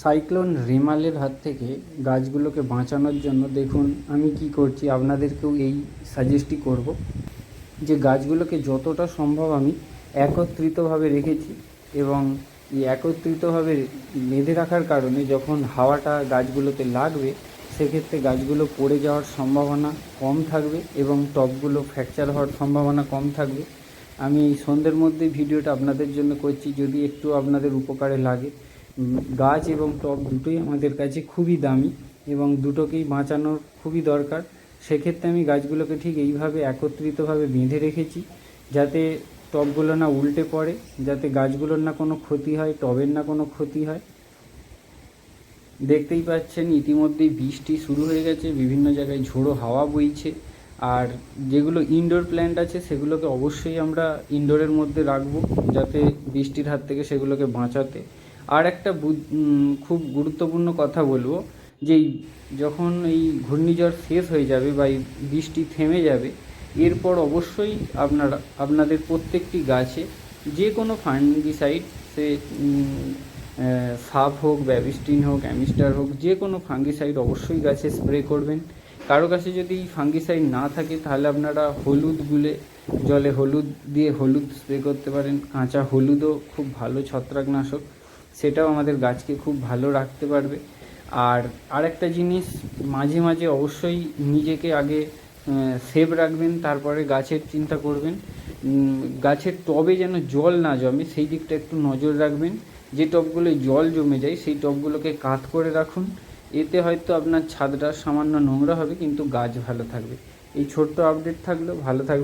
Cyclone রিমালের হাত থেকে গাছগুলোকে বাঁচানোর জন্য দেখুন, আমি কি করছি, আপনাদেরকেও এই সাজেস্টই করব যে গাছগুলোকে যতটা সম্ভব আমি একত্রিতভাবে রেখেছি এবং এই একত্রিতভাবে বেঁধে রাখার কারণে যখন হাওয়াটা গাছগুলোতে লাগবে, সেক্ষেত্রে গাছগুলো পড়ে যাওয়ার সম্ভাবনা কম থাকবে এবং টবগুলো ফ্র্যাকচার হওয়ার সম্ভাবনা কম থাকবে। আমি সন্ধ্যের মধ্যে ভিডিওটা আপনাদের জন্য করছি, যদি একটু আপনাদের উপকারে লাগে। গাছ এবং টব দুটোই আমাদের কাছে খুবই দামি এবং দুটোকেই বাঁচানোর খুবই দরকার। সেক্ষেত্রে আমি গাছগুলোকে ঠিক এইভাবে একত্রিতভাবে বেঁধে রেখেছি যাতে টবগুলো না উল্টে পড়ে, যাতে গাছগুলোর না কোনো ক্ষতি হয়, টবের না কোনো ক্ষতি হয়। দেখতেই পাচ্ছেন, ইতিমধ্যেই বৃষ্টি শুরু হয়ে গেছে, বিভিন্ন জায়গায় ঝোড়ো হাওয়া বইছে। আর যেগুলো ইনডোর প্ল্যান্ট আছে, সেগুলোকে অবশ্যই আমরা ইনডোরের মধ্যে রাখব, যাতে বৃষ্টির হাত থেকে সেগুলোকে বাঁচাতে। আর একটা খুব গুরুত্বপূর্ণ কথা বলব, যে যখন এই ঘূর্ণিঝড় শেষ হয়ে যাবে বা এই বৃষ্টি থেমে যাবে, এরপর অবশ্যই আপনারা, আপনাদের প্রত্যেকটি গাছে যে কোনো ফাঙ্গিসাইড সে সাপ হোক ব্যাবিস্টিন হোক, অ্যামিস্টার হোক, যে কোনো ফাঙ্গিসাইড অবশ্যই গাছে স্প্রে করবেন। কারও কাছে যদি ফাঙ্গিসাইড না থাকে, তাহলে আপনারা হলুদ গুলে, জলে হলুদ দিয়ে হলুদ স্প্রে করতে পারেন। কাঁচা হলুদও খুব ভালো ছত্রাকনাশক। সেটাও আমাদের গাছকে খুব ভালো রাখতে পারবে। আর আরেকটা জিনিস, মাঝে মাঝে অবশ্যই নিজেকে আগে সেভ রাখবেন, তারপরে গাছের চিন্তা করবেন। গাছের টবে যেন জল না জমে, সেই দিকটা একটু নজর রাখবেন। যে টবগুলোয় জল জমে যায়, সেই টবগুলোকে কাত করে রাখুন। এতে হয়তো আপনার ছাদটা সামান্য নোংরা হবে, কিন্তু গাছ ভালো থাকবে। এই ছোট্ট আপডেট থাকলেও ভালো থাকবেন।